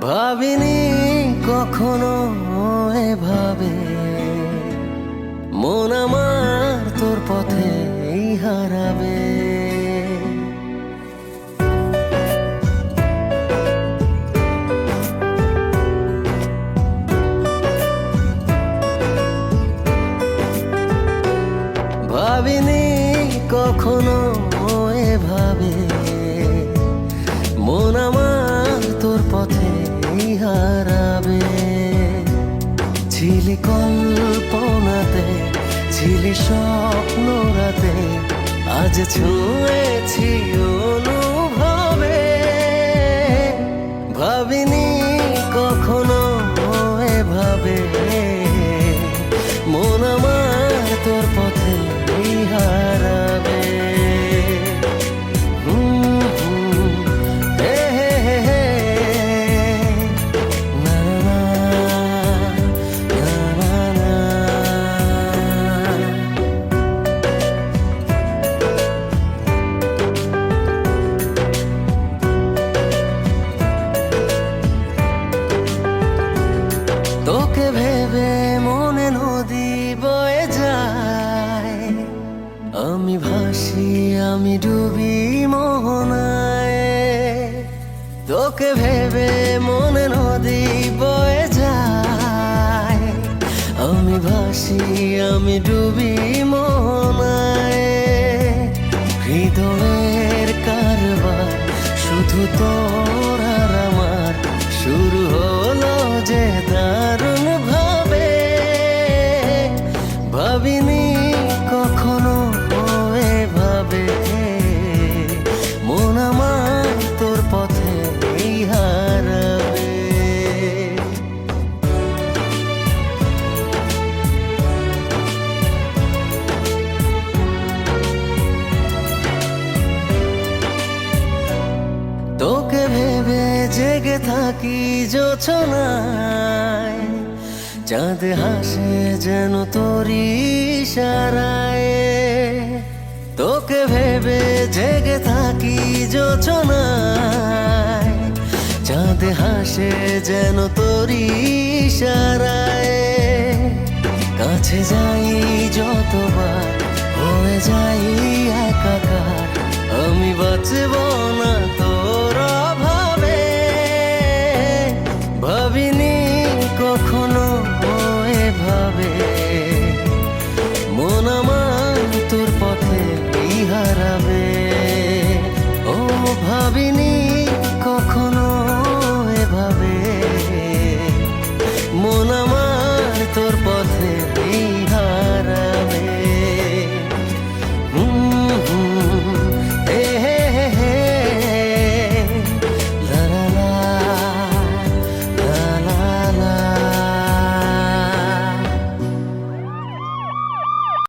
ভাবিনি কখনো এভাবে। মন আমার তোর পথে হারাবে। ভাবিনি কখনো এভাবে। হারাবে। ছিলি কল্পনাতে ছিলি স্বপ্ন রাতে আজ ছুঁয়েছি অনুভবে তোকে ভেবে মনে নদী বয়ে যায়। আমি ভাসি, আমি ডুবি মোহনায়। তোকে ভেবে মনে নদী বয়ে যায়। আমি ভাসি, আমি ডুবি মোহনায়। হৃদয়ের কারবার, শুধু তোর আমার। শুরু হলো যে দারুণ জেগে থাকি জোছনায়। চাঁদ হাসে যেন তোরি সারায় তোকে ভেবে জেগে থাকি জোছনায়। চাঁদ হাসে যেন তোরি সারায় কাছে যাই যতবার, হয়ে যাই একাকার। door.